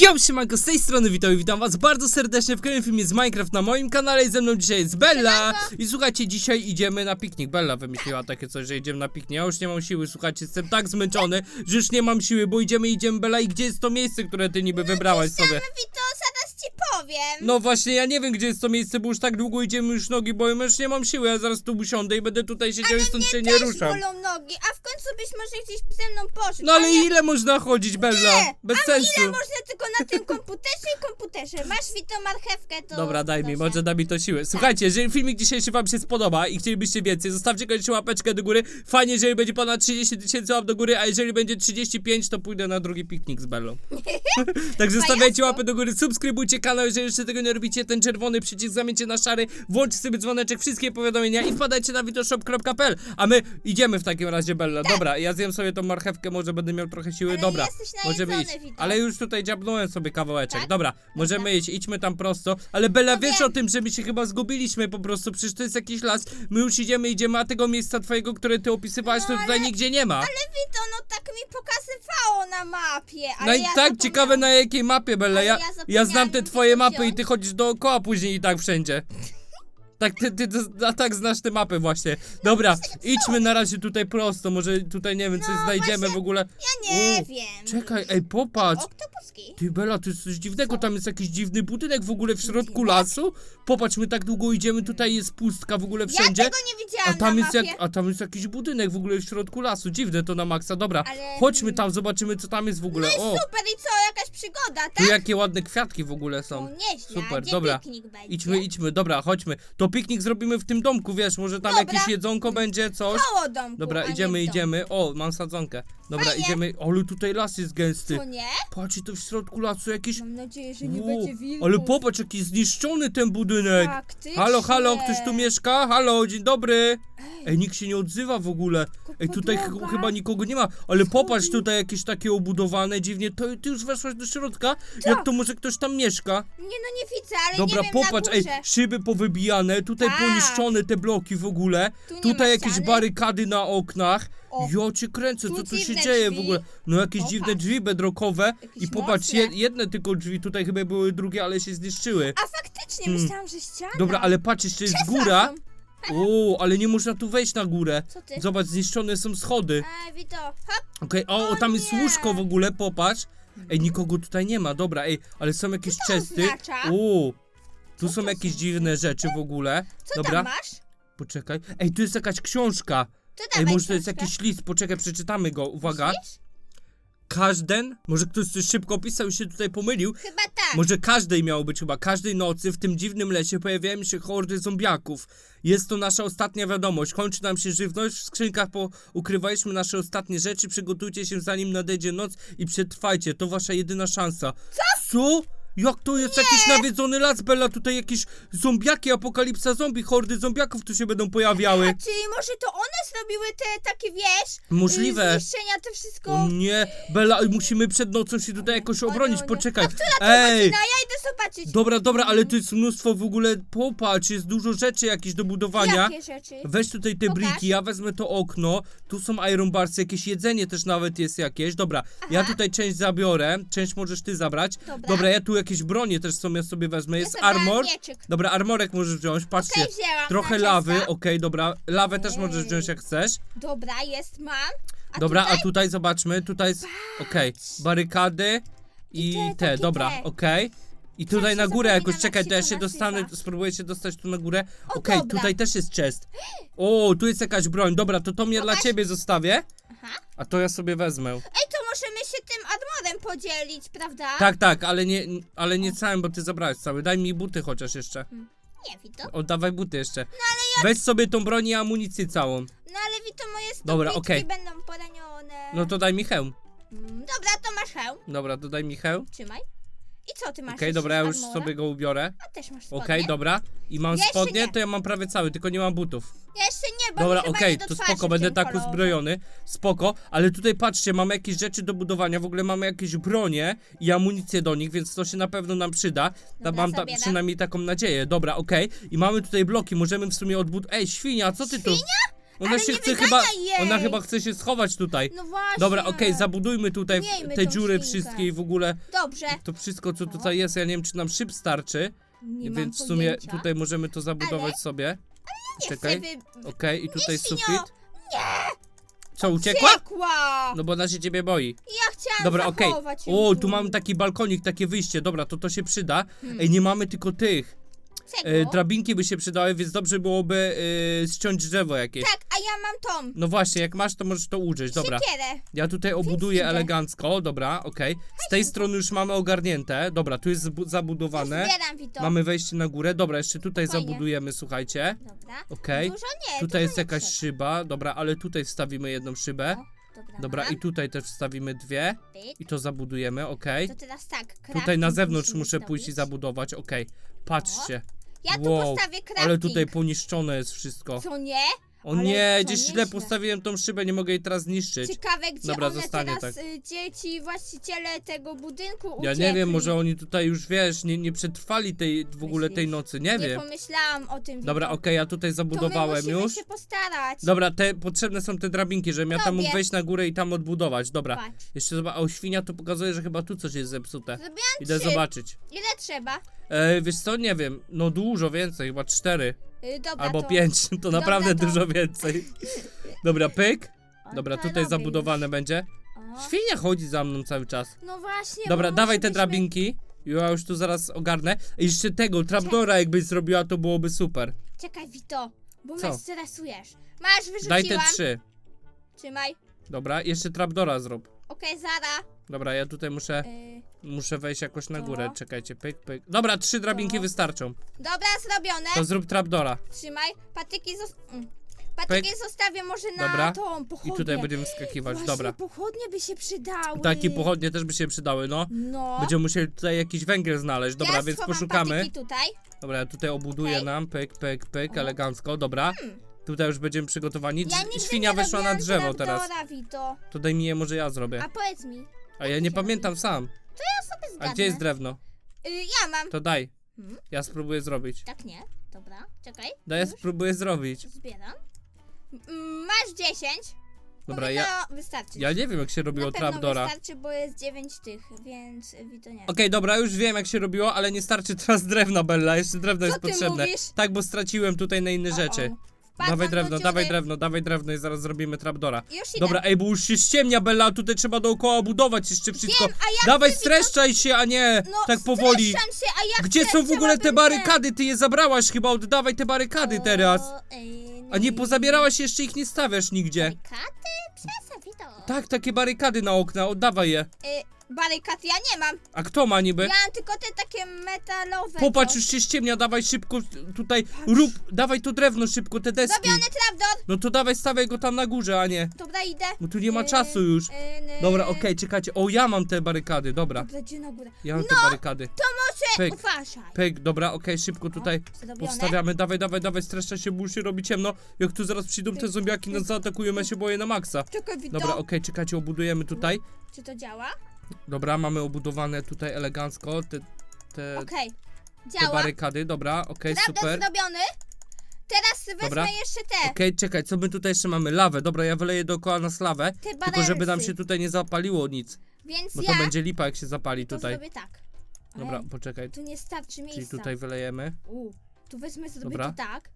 Yo, siemanko, z tej strony witam i witam was bardzo serdecznie w kolejnym filmie z Minecraft na moim kanale. I ze mną dzisiaj jest Bella. I słuchajcie, dzisiaj idziemy na piknik, Bella wymyśliła takie coś, że idziemy na piknik, ja już nie mam siły, słuchajcie, jestem tak zmęczony, że już nie mam siły, bo idziemy, idziemy Bella. I gdzie jest to miejsce, które ty niby wybrałaś sobie? Wito, zaraz ci powiem. No właśnie, ja nie wiem gdzie jest to miejsce, bo już tak długo idziemy, już nogi boją, już nie mam siły, ja zaraz tu usiądę i będę tutaj siedział i stąd się nie też ruszam bolą nogi, a w końcu byś może gdzieś ze mną poszedł. No ale ile można chodzić, Bella? nie, Bez a sensu ile można tylko na tym komputerze i komputerze. Masz Wito marchewkę, to... Dobra, daj mi, może da mi to siłę. Słuchajcie, jeżeli filmik dzisiejszy wam się spodoba i chcielibyście więcej, zostawcie koniecznie łapeczkę do góry. Fajnie, jeżeli będzie ponad 30 tysięcy łap do góry, a jeżeli będzie 35, to pójdę na drugi piknik z Bellą. Także stawiajcie jasno. łapy do góry, subskrybujcie kanał, jeżeli jeszcze tego nie robicie, ten czerwony przycisk zamieńcie na szary, włączcie sobie dzwoneczek, wszystkie powiadomienia i wpadajcie na witoshop.pl, a my idziemy w takim razie, Bella. Dobra, ja zjem sobie tą marchewkę, może będę miał trochę siły. Ale Dobra, jesteś możemy iść. najedzony. Ale już tutaj dziabnąłem sobie kawałeczek. Tak? Dobra, możemy iść, idźmy tam prosto. Ale Bella, No wiesz wiem. o tym, że my się chyba zgubiliśmy po prostu, przecież to jest jakiś las. My już idziemy, idziemy, a tego miejsca twojego, które ty opisywałaś, to No, tutaj ale- nigdzie nie ma. Ale Wito, no tak mi pokazywało na mapie, ale No i ja tak, zapomniałam. ciekawe na jakiej mapie, Bella. Ale Ja, ja ja zapomniałam znam te twoje mapy i ty chodzisz dookoła później i tak wszędzie. Tak, ty, ty, ty a tak znasz te mapy właśnie. Dobra, idźmy na razie tutaj prosto, może tutaj, nie wiem, coś No, znajdziemy właśnie, w ogóle. Ja nie U, wiem. Czekaj, ej, popatrz. Oktopuski. Ty Bela, to jest coś dziwnego, tam jest jakiś dziwny budynek w ogóle w środku lasu. Popatrz, my tak długo idziemy, tutaj jest pustka w ogóle wszędzie. Ja tego nie widziałam A tam na jest mapie. jak, a tam jest jakiś budynek w ogóle w środku lasu. Dziwne to na maksa. Dobra, Ale- chodźmy tam, zobaczymy co tam jest w ogóle. No o, super, i co, jakaś przygoda, tu tak? jakie ładne kwiatki w ogóle No są. nieźle, Super, a gdzie dobra. piknik będzie? Idźmy, idźmy, dobra, chodźmy. To piknik zrobimy w tym domku, wiesz, może tam Dobra. jakieś jedzonko będzie, coś. Koło domku, Dobra, a nie idziemy, w domu. idziemy. O, mam sadzonkę. Dobra, Fajnie. idziemy. Ale tutaj las jest gęsty. Co nie? Patrz, i to w środku lasu jakieś Mam nadzieję, że nie Wow, będzie wilków. Ale popatrz, jaki zniszczony ten budynek. Faktycznie. Halo, halo, ktoś tu mieszka? Halo, dzień dobry. Ej, nikt się nie odzywa w ogóle. Ej, tutaj ch podłoga. chyba nikogo nie ma. Ale popatrz, tutaj jakieś takie obudowane dziwnie. To ty już weszłaś do środka? Jak to może ktoś tam mieszka? Nie no, nie widzę, ale Dobra, nie wiem popatrz, na ej, górze. szyby powybijane, tutaj Tak. poniszczone te bloki w ogóle. Tu nie Tutaj jakieś ściany. barykady na oknach. O, Jo cię kręcę, tu co tu się dziwne dzieje w drzwi. ogóle? No jakieś Popatrz. dziwne drzwi bedrockowe. Jakieś I popatrz, mocne. jedne tylko drzwi, tutaj chyba były drugie, ale się zniszczyły. A faktycznie, Hmm. myślałam, że ściana. Dobra, ale patrz, jeszcze jest Krzesła góra. są. O, ale nie można tu wejść na górę. Co ty? Zobacz, zniszczone są schody. Ej, Wito, hop. Okej, o, o, tam jest nie. łóżko w ogóle, popatrz. Ej, nikogo tutaj nie ma, dobra, ej, ale są jakieś to chesty. oznacza? O, tu są jakieś dziwne rzeczy w ogóle. Co Dobra, tam masz? poczekaj. Ej, tu jest jakaś książka. To Ej, dawaj może to jest książkę. jakiś list, poczekaj, przeczytamy go, uwaga. Myślisz? Każden, może ktoś coś szybko opisał i się tutaj pomylił. Chyba tak. Może każdej miało być chyba, każdej nocy w tym dziwnym lesie pojawiają się hordy zombiaków. Jest to nasza ostatnia wiadomość. Kończy nam się żywność, w skrzynkach po ukrywaliśmy nasze ostatnie rzeczy. Przygotujcie się zanim nadejdzie noc i przetrwajcie. To wasza jedyna szansa. Co? Co? Jak to jest jakiś nawiedzony las, Bella? Tutaj jakieś zombiaki, apokalipsa zombie, hordy zombiaków tu się będą pojawiały. Czyli może to one zrobiły te takie, wiesz... Możliwe. y, Zniszczenia, to wszystko... O nie, Bella, musimy przed nocą się tutaj jakoś obronić, nie. poczekaj. A która to Ej! godzina? Ja idę zobaczyć. Dobra, dobra, ale tu jest mnóstwo w ogóle, popatrz, jest dużo rzeczy jakieś do budowania. Jakie rzeczy? Weź tutaj te Pokaż. briki, ja wezmę to okno, tu są iron barsy, jakieś jedzenie też nawet jest jakieś, dobra, ja tutaj część zabiorę, część możesz ty zabrać, Dobra. ja tu jakieś bronie też ja sobie wezmę, jest zabrałam armor, mieczyk. dobra, armorek możesz wziąć, patrzcie, Okej, wzięłam. trochę lawy, okej, dobra, lawę też możesz wziąć jak chcesz, Dobra, jest, mam. A dobra, tutaj? a tutaj zobaczmy, tutaj jest, okej, barykady i, te, te, takie dobra, te. okej. I tutaj się na górę jakoś, czekaj, to ja się dostanę, nazywa. spróbuję się dostać tu na górę. O, Okej, dobra. tutaj też jest chest. O, tu jest jakaś broń, dobra, to to mnie dla Pokaż. ciebie zostawię, Aha. a to ja sobie wezmę. Ej, to możemy się tym armorem podzielić, prawda? Tak, tak, ale nie, ale nie całym, bo ty zabrałeś cały. Daj mi buty chociaż jeszcze. Nie, Wito. Oddawaj buty jeszcze. Weź sobie tą broń i amunicję całą. No ale Wito, moje Dobra, stopniczki okej. będą poranione. No to daj mi hełm. Mm, Dobra, to masz hełm. Dobra, to daj mi hełm. Trzymaj. I co ty masz Okej, jeszcze dobra, z ja już armora? sobie go ubiorę. A też masz Okej, spodnie? dobra. I mam Jeszcze spodnie, nie. to ja mam prawie cały, tylko nie mam butów. Ja jeszcze nie, bo Dobra, mi chyba okej, nie do to twarzy spoko, w będę tym tak kolorze. uzbrojony. Spoko, ale tutaj patrzcie, mamy jakieś rzeczy do budowania, w ogóle mamy jakieś bronie i amunicję do nich, więc to się na pewno nam przyda. Ta, Dobra, mam ta, zabieram. przynajmniej taką nadzieję. Dobra, okej. I mamy tutaj bloki, możemy w sumie odbud... Ej, świnia, co ty tu? Świnia? Ona Ale się nie chce chyba. jej. Ona chyba chce się schować tutaj. No właśnie. Dobra, okej, zabudujmy tutaj Miejmy te tą dziury świnkę. wszystkie i w ogóle Dobrze. to wszystko, co tutaj jest. Ja nie wiem, czy nam szyb starczy, Nie mam więc w sumie pojęcia. tutaj możemy to zabudować sobie. Nie Czekaj. chcę wy... Okej, i tutaj świnio! sufit. Co, uciekła? Uciekła! No bo ona się ciebie boi. Ja chciałam Dobra, okej. zachować ją O, tu. tu mamy taki balkonik, takie wyjście. Dobra, to to się przyda. Hmm. Ej, nie mamy tylko tych. Czego? E, drabinki by się przydały, więc dobrze byłoby e, ściąć drzewo jakieś. Tak, a ja mam tą. No właśnie, jak masz, to możesz to użyć. Dobra. Siekierę. Ja tutaj obuduję idę. elegancko. Dobra, okej. Z tej strony już mamy ogarnięte. Dobra, tu jest zbu- zabudowane. Zbieram Wito. Mamy wejście na górę. Dobra, jeszcze tutaj zabudujemy, słuchajcie. Dobra. Okej. Dużo nie, Tutaj jest nie jakaś trzeba. szyba. Dobra, ale tutaj wstawimy jedną szybę. Dobra. Dobra, mam. i tutaj też wstawimy dwie. Pyk. I to zabudujemy, okej. To teraz tak, Tutaj crafting na zewnątrz musimy muszę pójść i zrobić. zabudować, okej. Patrzcie. Ja tu Wow, postawię crafting. Ale tutaj poniszczone jest wszystko. Co nie? O Ale nie, to gdzieś źle nieźle. postawiłem tą szybę, nie mogę jej teraz zniszczyć. Ciekawe, gdzie Dobra, one zostanie teraz, tak. y, dzieci, właściciele tego budynku Ja uciekli. nie wiem, może oni tutaj już, wiesz, nie, nie przetrwali tej, w ogóle tej Myślisz? nocy, nie Nie wiem. pomyślałem o tym. Dobra, okej, ja tutaj To my zabudowałem musimy już. się postarać. Dobra, te potrzebne są te drabinki, żebym ja tam mógł wejść na górę i tam odbudować. Dobra. Patrz. Jeszcze zobacz, o świnia to pokazuje, że chyba tu coś jest zepsute. Zrobiłam Idę trzy. zobaczyć. Ile trzeba? E, wiesz co, nie wiem, no dużo więcej, chyba cztery dobra, albo to... pięć, to naprawdę to- dużo więcej. Dobra, pyk. Dobra, tutaj robię zabudowane będzie. O. Świnia chodzi za mną cały czas. No właśnie. Dobra, dawaj te drabinki. Ja już tu zaraz ogarnę. I jeszcze tego, trapdora jakbyś zrobiła, to byłoby super. Czekaj, Wito, bo Co? mnie stresujesz. Masz, wyrzuciłam. Daj te trzy. Trzymaj. Dobra, jeszcze trapdora zrób. Okej, Zara. Dobra, ja tutaj muszę, Y, muszę wejść jakoś na górę. Czekajcie, pyk, pyk. Dobra, trzy drabinki To. wystarczą. dobra, zrobione. To zrób trapdora. Trzymaj. Patyki zos... mm. Patyki zostawię może na Dobra. tą I pochodnię. tutaj będziemy wskakiwać. Właśnie, Dobra. pochodnie by się przydały. Takie pochodnie też by się przydały, no. No. Będziemy musieli tutaj jakiś węgiel znaleźć. Dobra, ja więc schowam poszukamy. Patyki tutaj. Dobra, ja tutaj obuduję Okej. nam. Pyk, pyk, pyk, elegancko. Dobra. Hmm. Tutaj już będziemy przygotowani. Ja nigdy Świnia nie weszła na robiłam drzewo teraz. trapdora, Wito. To daj mi je, może ja zrobię. A powiedz mi, A ja nie pamiętam sam. Ja A gdzie jest drewno? Y, ja mam. To daj. Hmm? Ja spróbuję zrobić. Tak nie. Dobra, czekaj. Daj, ja Już spróbuję zrobić. Zbieram. Mm, Masz 10. Dobra, ja, Powinno wystarczyć. ja nie wiem jak się robiło Na pewno trapdora. wystarczy, bo jest 9 tych, więc y, Wito nie. Okej, dobra, już wiem jak się robiło, ale nie starczy teraz drewna, Bella. Jeszcze drewno Co jest ty potrzebne. mówisz? Tak, bo straciłem tutaj na inne O, o. rzeczy. Dawaj do drewno, dziury. dawaj drewno, dawaj drewno i zaraz zrobimy trapdora. Już idę. Dobra, ej, bo już się ściemnia, Bella, tutaj trzeba dookoła budować jeszcze wszystko. Wiem, a jak Dawaj, streszczaj się, a nie No, tak powoli. streszczam się, a ja Gdzie chcę, są w ogóle te chciałabym barykady? Ty je zabrałaś chyba, oddawaj te barykady O, teraz. ej, A nie pozabierałaś jeszcze ich nie stawiasz nigdzie. Barykady? Przestań, Wito. Tak, takie barykady na okna, oddawaj je. Y, barykad ja nie mam. A kto ma niby? Ja mam tylko te takie metalowe. Popatrz, to. już się ściemnia, dawaj szybko tutaj, rób, dawaj to drewno szybko, te deski. Zrobiony trapdor. No to dawaj, stawiaj go tam na górze, a nie. Dobra, idę. Bo tu nie ma Y, czasu już. y, y, Dobra, okej, czekajcie. O, ja mam te barykady, dobra. Dobra, gdzie na górę? Ja mam te No, barykady. To może Pyk. uważaj. Pyk, dobra, okej, szybko tutaj zrobione. powstawiamy. Dawaj, dawaj, dawaj, streszcza się, bo już się robi ciemno. Jak tu zaraz przyjdą te zombiaki, nas zaatakują, ja się boję na maksa. Czekaj. Dobra, okej, czekajcie, obudujemy tutaj. Czy to działa? Dobra, mamy obudowane tutaj elegancko te, te, Okej. te Działa. barykady, dobra, okej, Trapdor super. zrobiony. Teraz wezmę Dobra. jeszcze te. Okej, czekaj, co my tutaj jeszcze mamy? Lawę, dobra, ja wyleję dookoła nas lawę. Te Tylko żeby nam się tutaj nie zapaliło nic. Więc Bo ja to będzie lipa, jak się zapali to tutaj. zrobię tak. Ale Dobra, poczekaj. Tu nie starczy miejsca. Czyli tutaj wylejemy. U, tu wezmę sobie Dobra. to tak.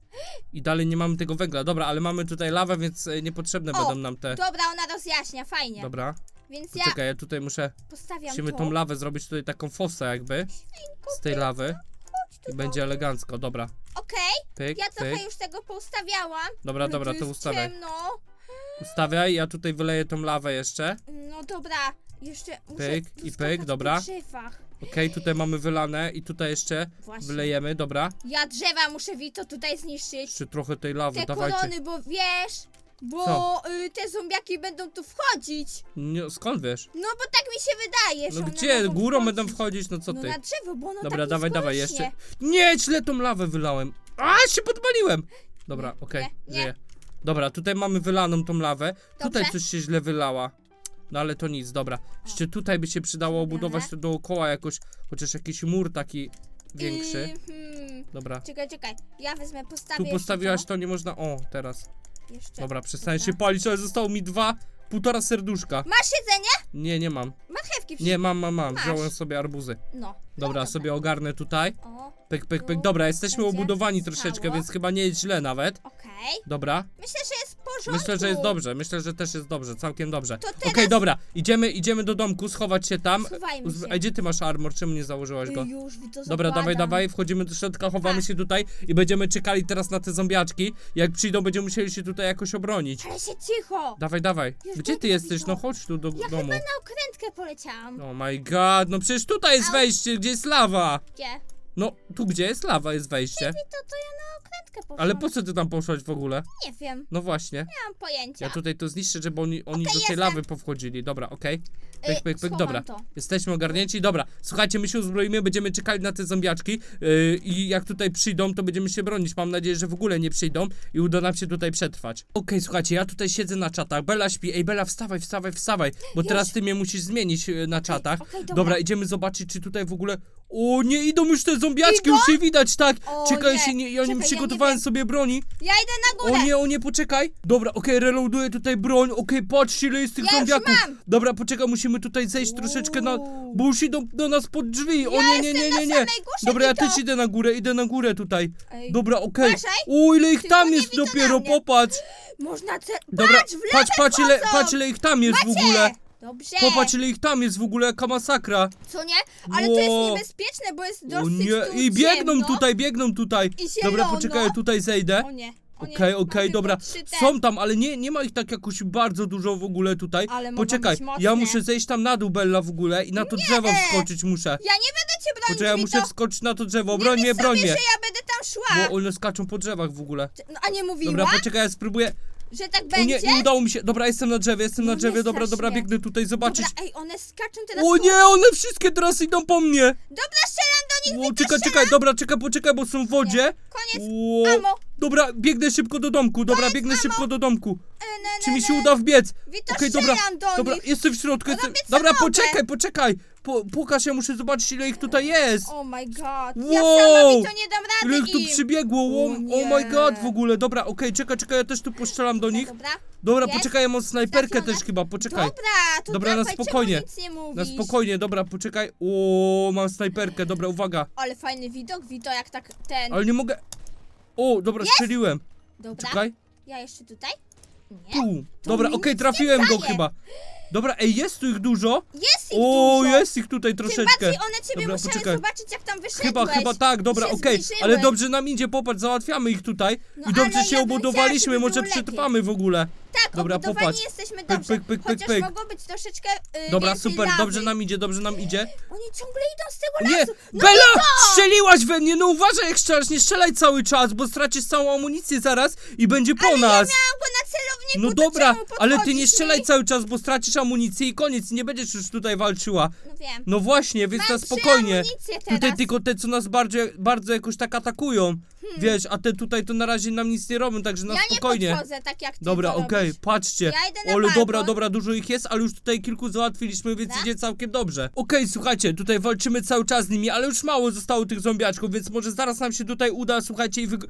I dalej nie mamy tego węgla. Dobra, ale mamy tutaj lawę, więc e, niepotrzebne O, będą nam te. Dobra, ona rozjaśnia, fajnie. Dobra, Więc ja czekaj, ja tutaj muszę. postawiam Musimy to. tą lawę zrobić tutaj taką fosę jakby. Z tej lawy. I będzie elegancko, dobra. Okej, Pyk, ja trochę pyk. już tego poustawiałam. Dobra, Ale dobra, tu to jest ustawiaj. ciemno. Ustawiaj, ja tutaj wyleję tą lawę jeszcze. No dobra, jeszcze muszę Pyk i pyk, po dobra. drzewach. Okej, tutaj mamy wylane i tutaj jeszcze Właśnie. wylejemy, dobra. Ja drzewa muszę Wito tutaj zniszczyć. Jeszcze trochę tej lawy, Te dawajcie. korony, bo wiesz, bo Co? y, te zombiaki będą tu wchodzić. Nie, skąd wiesz? No bo tak mi się wydaje, że No one gdzie? mogą Górą wchodzić. będą wchodzić, no co No ty? na drzewo, bo ono Dobra, tak dawaj, dawaj, jeszcze. Nie, źle tą lawę wylałem. A, się podpaliłem. Dobra, okej, nie, nie. żyję. Dobra, tutaj mamy wylaną tą lawę. Tutaj Dobrze. coś się źle wylała. No ale to nic, dobra. Jeszcze tutaj by się przydało obudować to dookoła jakoś, chociaż jakiś mur taki większy. Hmm. Dobra. Czekaj, czekaj, ja wezmę, postawię Tu jeszcze postawiłaś to, nie można... O, teraz. Jeszcze. Dobra, przestań się palić, ale zostało mi dwa, półtora serduszka. Masz jedzenie? Nie, nie mam. Marchewki Nie, mam, mam, mam. Masz. Wziąłem sobie arbuzy. No. Dobra, sobie ogarnę tutaj. O, Pyk, pyk, pyk. Dobra, jesteśmy będzie obudowani troszeczkę, więc chyba nie jest źle nawet. okej. Dobra. Myślę, że jest w porządku. Myślę, że jest dobrze. Myślę, że też jest dobrze. Całkiem dobrze. To Okej, teraz- dobra. Idziemy, idziemy do domku, schować się tam. Schowajmy Uzb- się. A gdzie ty masz armor? Czemu nie założyłaś go? Już, to Dobra, dawaj, dawaj, wchodzimy do środka, chowamy Tak. się tutaj i będziemy czekali teraz na te zombiaczki. Jak przyjdą, będziemy musieli się tutaj jakoś obronić. Ale się cicho. Dawaj, dawaj. Już Gdzie ty jesteś? No chodź tu do Ja domu. chyba na okrętkę poleciałam. Oh my god, no przecież tutaj jest wejście, gdzie jest lawa. Gdzie? No, tu gdzie jest lawa jest wejście. To, to ja poszłam. Ale po co ty tam poszłaś w ogóle? Nie wiem, No właśnie. nie mam pojęcia. Ja tutaj to zniszczę, żeby oni, oni do tej jestem. lawy powchodzili. Dobra, okej. Y, Pyk, pyk, pyk, schowam dobra. to. Jesteśmy ogarnięci. Dobra, słuchajcie, my się uzbroimy, będziemy czekali na te zombiaczki yy, i jak tutaj przyjdą, to będziemy się bronić. Mam nadzieję, że w ogóle nie przyjdą i uda nam się tutaj przetrwać. Okej, słuchajcie, ja tutaj siedzę na czatach. Bella śpi. Ej, Bella, wstawaj, wstawaj, wstawaj, bo teraz ty mnie musisz zmienić yy, na czatach. okej, dobra. dobra, idziemy zobaczyć, czy tutaj w ogóle... O, nie, idą już te zombiaczki, już je widać, tak. O Czekaj, nie, się nie, ja nie czekaj, ja nie wiem. sobie broni. Ja idę na górę. O nie, o nie, poczekaj. Dobra, okej, reloaduję tutaj broń. Okej, patrz ile jest tych Ja już zombiaków. mam. Dobra, poczekaj, musimy tutaj zejść troszeczkę na... Bo już idą do nas pod drzwi. O Ja nie, nie, nie, jestem nie, na nie. samej górze, Dobra, ja Wito. też idę na górę, idę na górę tutaj. Ej, Dobra, okej. uważaj. O, ile ich Tylko tam nie jest na dopiero, mnie. popatrz. Można ce... Dobra, patrz, patrz, patrz ile, patrz ile ich tam jest w ogóle. Dobrze. Popatrz ile ich tam jest w ogóle, jaka masakra. Co nie? Ale to jest niebezpieczne, bo jest O dosyć nie, tu i biegną ciemno. tutaj, biegną tutaj. I Dobra, poczekaj, tutaj zejdę. O nie. o nie, Okej, mam okej, tylko dobra. trzy te. Są tam, ale nie, nie ma ich tak jakoś bardzo dużo w ogóle tutaj. Ale mogą Poczekaj, być mocne. ja muszę zejść tam na dół, Bella, w ogóle i na to drzewo wskoczyć muszę. Ja nie będę cię bronić, Poczekaj, ja Wito. muszę wskoczyć na to drzewo, Nie broń myśl mnie, broń sobie, mnie. że ja będę tam szła. Bo one skaczą po drzewach w ogóle. No, a nie mówiła, Dobra, poczekaj, ja spróbuję. Że tak O nie, będzie? nie udało mi się. Dobra, jestem na drzewie, jestem No na nie drzewie. Dobra, dobra, biegnę tutaj zobaczyć. Dobra, ej, one skaczą teraz O nie, one wszystkie teraz idą po mnie. Dobra, strzelam do nich, O, czekaj, czekaj, dobra, czekaj, poczekaj, bo są w wodzie. Koniec. O, Amo. dobra, biegnę szybko do domku, dobra, biegnę szybko do domku. E, ne, ne, Czy mi się ne. uda wbiec? Wito, Okej, dobra, strzelam do dobra, nich. jestem w środku, jestem... Robię co Dobra, mogę. poczekaj, poczekaj. Po, pokaż, ja muszę zobaczyć ile ich tutaj jest. Oh my god. Wow. Ja sama mi to nie dam Ile rady ich tu im. przybiegło, O nie. oh my god, w ogóle, dobra, okej, czekaj, czekaj, ja też tu postrzelam do nich. Dobra, Dobra, Jest? poczekaj, ja mam snajperkę Trafione? też chyba, poczekaj. dobra, to Dobra, na dawaj, spokojnie. Czemu nic nie Na mówisz? spokojnie, dobra, poczekaj. O, mam snajperkę, dobra, uwaga. Ale fajny widok, Wito, jak tak ten... Ale nie mogę... O, dobra, strzeliłem. Dobra, Czekaj, ja jeszcze tutaj? Nie. tu. Dobra, mi okej, nic trafiłem go daje. chyba. Dobra, ej, jest tu ich dużo. Jest ich O, dużo. jest ich tutaj Tym troszeczkę. bardziej one ciebie Dobra, musiały poczekaj. zobaczyć, jak tam wyszedłeś. Chyba, chyba tak, dobra, Się okej, zbliżyły. ale dobrze nam idzie, popatrz, załatwiamy ich tutaj No, i dobrze ale się ja bym obudowaliśmy, żeby może było lepiej. przetrwamy w ogóle. Dobra, obudowani popatrz. jesteśmy dobrze, pyk, pyk, pyk, chociaż pyk. mogło być troszeczkę yy, Dobra, więcej super, lawy. dobrze nam idzie, dobrze nam idzie. Oni ciągle idą z tego Nie, lasu. No i to! strzeliłaś we mnie, no uważaj jak strzelasz, nie strzelaj cały czas, bo stracisz całą amunicję zaraz i będzie po Ale nas. ja miałam go na celowniku, No to dobra, czemu ale ty podchodzisz nie mi? strzelaj cały czas, bo stracisz amunicję i koniec, nie będziesz już tutaj walczyła. No wiem. No właśnie, więc Mam na trzy spokojnie. amunicje teraz. Tutaj tylko te, co nas bardzo, bardzo jakoś tak atakują. Hmm. Wiesz, a te tutaj to na razie nam nic nie robią, także na ja spokojnie. nie podchodzę tak jak ty Dobra, to okej, robisz. Patrzcie. Ja idę na Ale balkon. dobra, dobra, dużo ich jest, ale już tutaj kilku załatwiliśmy, więc Dobra. idzie całkiem dobrze. Okej, słuchajcie, tutaj walczymy cały czas z nimi, ale już mało zostało tych zombiaczków, więc może zaraz nam się tutaj uda, słuchajcie, i wyg...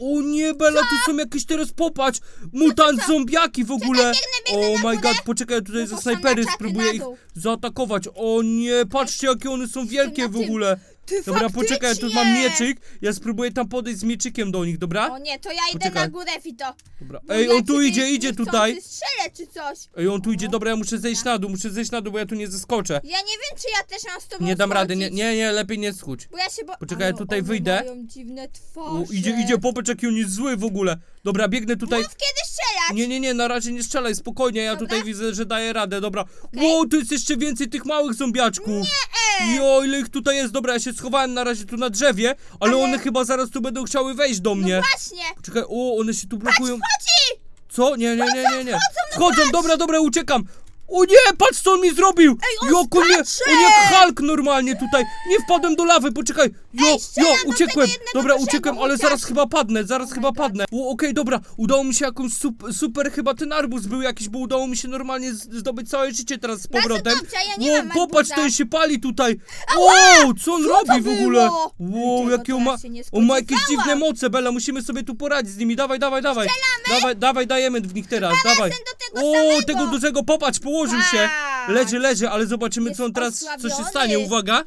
O nie, Bella, tu są jakieś teraz, popatrz, mutant zombiaki w ogóle. biegnę, biegnę oh na my górę. god, poczekaj, tutaj No ze są snajpery na spróbuję ich dół. zaatakować. O nie, patrzcie, jakie one są wielkie na w tym. ogóle. Ty Dobra, poczekaj, ja tu faktycznie. mam mieczyk, ja spróbuję tam podejść z mieczykiem do nich, dobra? O nie, to ja idę Poczekaj. na górę, Fito. Dobra. Ej, on tu idzie, idzie tutaj. Czy coś. Ej, on tu idzie, dobra, ja muszę zejść na dół, muszę zejść na dół, bo ja tu nie zeskoczę. Ja nie wiem, czy ja też mam z tobą Nie dam rady, nie, schodzić. nie, nie, lepiej nie schudź. Bo ja się bo... Poczekaj, Ale ja tutaj one wyjdę. mają dziwne twarze. Idzie, idzie, popatrz jaki on jest zły w ogóle. Dobra, biegnę tutaj. Mów kiedy strzelać. Nie, nie, nie, na razie nie strzelaj, spokojnie, ja Dobra. tutaj widzę, że daję radę, dobra. Wow, tu jest jeszcze więcej tych małych zombiaczków. Nie. Jo, ile ich tutaj jest, dobra, ja się schowałem na razie tu na drzewie, ale, Ale- one chyba zaraz tu będą chciały wejść do No mnie. właśnie. Czekaj, o, one się tu blokują. Chodzi! Co? Nie, nie, nie, nie, nie. Wchodzą, dobra, dobra, uciekam. O nie, patrz co on mi zrobił! Ej, on on, nie, skacze! on jak Hulk normalnie tutaj! Nie wpadłem do lawy, poczekaj! Jo, Ej, strzelam jo, do uciekłem! jednego Dobra, dużego uciekłem, ale zaraz chyba padnę, zaraz Oh chyba padnę. O, okej, dobra, udało mi się jakąś super, super chyba ten arbuz był jakiś, bo udało mi się normalnie z- zdobyć całe życie teraz z powrotem. dobrze, ja nie mam popatrz, arbuza. ten się pali tutaj! Wow, co on Co robi w ogóle? było? Wow, Tego jakie to on ma, ja się nie on ma jakieś spodziewałam. dziwne moce, Bella, musimy sobie tu poradzić z nimi, dawaj, dawaj, dawaj. Dawaj, dawaj, dajemy w nich teraz, dawaj. ten do tego O, samego. tego dużego, popatrz, położył się. Leży, leży, ale zobaczymy, Jest co on teraz, co się osłabiony. stanie, uwaga.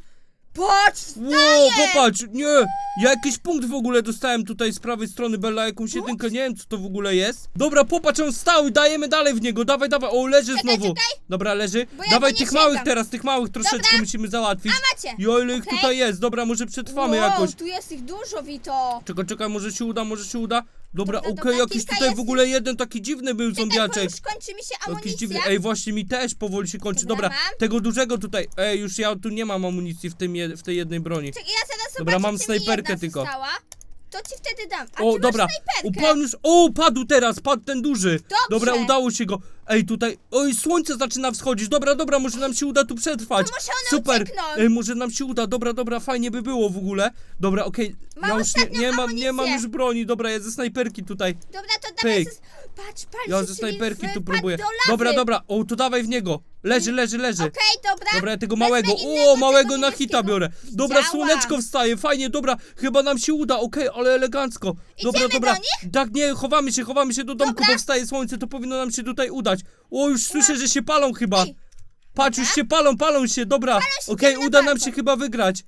Patrz, Wow, popatrz, nie, ja jakiś punkt w ogóle dostałem tutaj z prawej strony, Bella, jakąś jedynkę, nie wiem, co to w ogóle jest. Dobra, popatrz, on stał, dajemy dalej w niego, dawaj, dawaj, o, leży Czekaj, znowu. czekaj. Dobra, leży. Bo ja Dawaj go nie tych małych sięgam. teraz, tych małych troszeczkę Dobra. musimy załatwić. A macie. Jo, ile ich Okej. tutaj jest, dobra, może przetrwamy wow, jakoś. tu jest ich dużo, Wito. Czekaj, czekaj, może się uda, może się uda. Dobra, Dobra, okej, dobra, jakiś kilka tutaj w jest. ogóle jeden taki dziwny był Czekaj, bo zombiaczek. już kończy mi się Jakiś amunicja. dziwny. Ej, właśnie mi też powoli się kończy. Dobra, Dobra, mam. tego dużego tutaj. Ej, już ja tu nie mam amunicji w, tym je, w tej jednej broni. Czekaj, ja zaraz Dobra, zobaczę, mam czy jedna tylko. Została. To ci wtedy dam. A O, ty dobra. masz snajperkę. Upadł już. O, padł teraz, padł ten duży. Dobrze. Dobra, udało się go. Ej, tutaj. Oj, słońce zaczyna wschodzić. Dobra, dobra, może nam się uda tu przetrwać. To muszę one Super. Ej, może nam się uda. Dobra, dobra, fajnie by było w ogóle. Dobra, okej. Mam Ja już nie, ostatnią nie mam, nie mam amunicję. już broni. Dobra, ja ze snajperki tutaj. Dobra, to dawaj. Pyk. Ze... Patrz, patrz. Ja ze snajperki tu próbuję. Dobra, dobra. O, to dawaj w niego. Leży, leży, leży. Okej, dobra. Dobra, ja tego Wezmę małego, innego, o, małego tego na hita niebieskiego. biorę. Dobra, Widziałam. słoneczko wstaje, fajnie, dobra, chyba nam się uda, okej, ale elegancko. Dobra, Idziemy dobra. do? Tak, nie, chowamy się, chowamy się do domku, Dobra. bo wstaje słońce, to powinno nam się tutaj udać. O, już słyszę, że się palą chyba. Ej. Patrz, już się palą, palą się, dobra. się, Okej, idziemy na uda nam się chyba wygrać.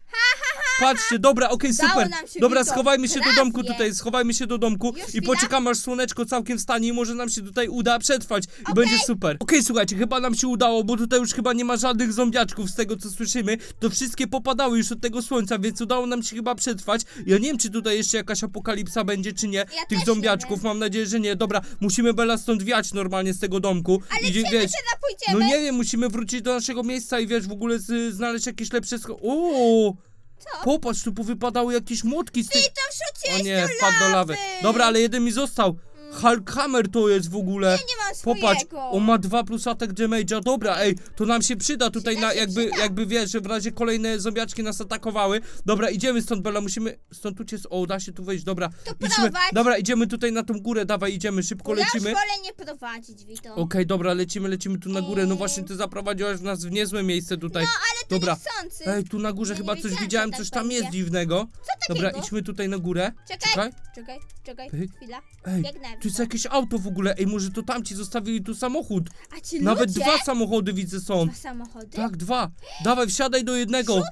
Patrzcie, dobra, okej, Udało super. nam się, Dobra, Wito, schowajmy się do prawie. domku tutaj, schowajmy się do domku Już i chwila. poczekamy aż słoneczko całkiem wstanie i może nam się tutaj uda przetrwać i będzie super. Okej, słuchajcie, chyba nam się udało, bo tutaj już chyba nie ma żadnych zombiaczków z tego co słyszymy. To wszystkie popadały już od tego słońca, więc udało nam się chyba przetrwać. Ja nie wiem, czy tutaj jeszcze jakaś apokalipsa będzie, czy nie. Tych też zombiaczków, nie mam nadzieję, że nie. Dobra, musimy Bela stąd wiać normalnie z tego domku. Ale Idzie, gdzie my wiesz, teraz no nie wiem, musimy wrócić do naszego miejsca i wiesz, w ogóle z, znaleźć jakieś lepsze scho- O! Co? Popatrz, tu powypadały jakieś młotki z tych... Ty to wrzuciłeś O nie, do wpadł do lawy. Dobra, ale jeden mi został. Hulk Hammer to jest w ogóle. Ja nie mam swojego. Popatrz, on ma dwa plus atak damage'a. Dobra, ej, to nam się przyda tutaj Przyda na się, jakby, przyda. jakby wiesz, że w razie kolejne zombiaczki nas atakowały. Dobra, idziemy stąd, Bella, musimy stąd uciec. O, da się tu wejść, dobra. To Idźmy. prowadź. Dobra, idziemy tutaj na tą górę, dawaj, idziemy, szybko Ja już lecimy. wolę nie prowadzić, Wito. Okej, dobra, lecimy, lecimy tu na górę. No właśnie, ty zaprowadziłaś nas w niezłe miejsce tutaj. No, ale to Dobra. niechcący. Ej, tu na górze Ja nie chyba coś wiedziałam, widziałem, coś tak tam jest będzie. dziwnego. Co Dobra, takiego? idźmy tutaj na górę. Czekaj, czekaj, czekaj, Pyk. chwila. Ej, Biegnę, tu jest jakieś auto w ogóle. Ej, może to tamci zostawili tu samochód. A ci Nawet ludzie? dwa samochody widzę są. Dwa samochody? Tak, dwa. Dawaj, wsiadaj do jednego.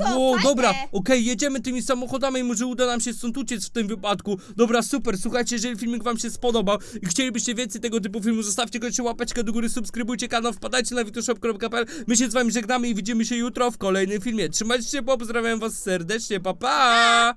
Auto, fajne. dobra, okej, jedziemy tymi samochodami może uda nam się stąd uciec w tym wypadku. Dobra, super, słuchajcie, jeżeli filmik wam się spodobał i chcielibyście więcej tego typu filmu, zostawcie koniecznie łapeczkę do góry, subskrybujcie kanał, wpadajcie na witoshop.pl. My się z wami żegnamy i widzimy się jutro w kolejnym filmie. Trzymajcie się, pozdrawiam was serdecznie, pa pa!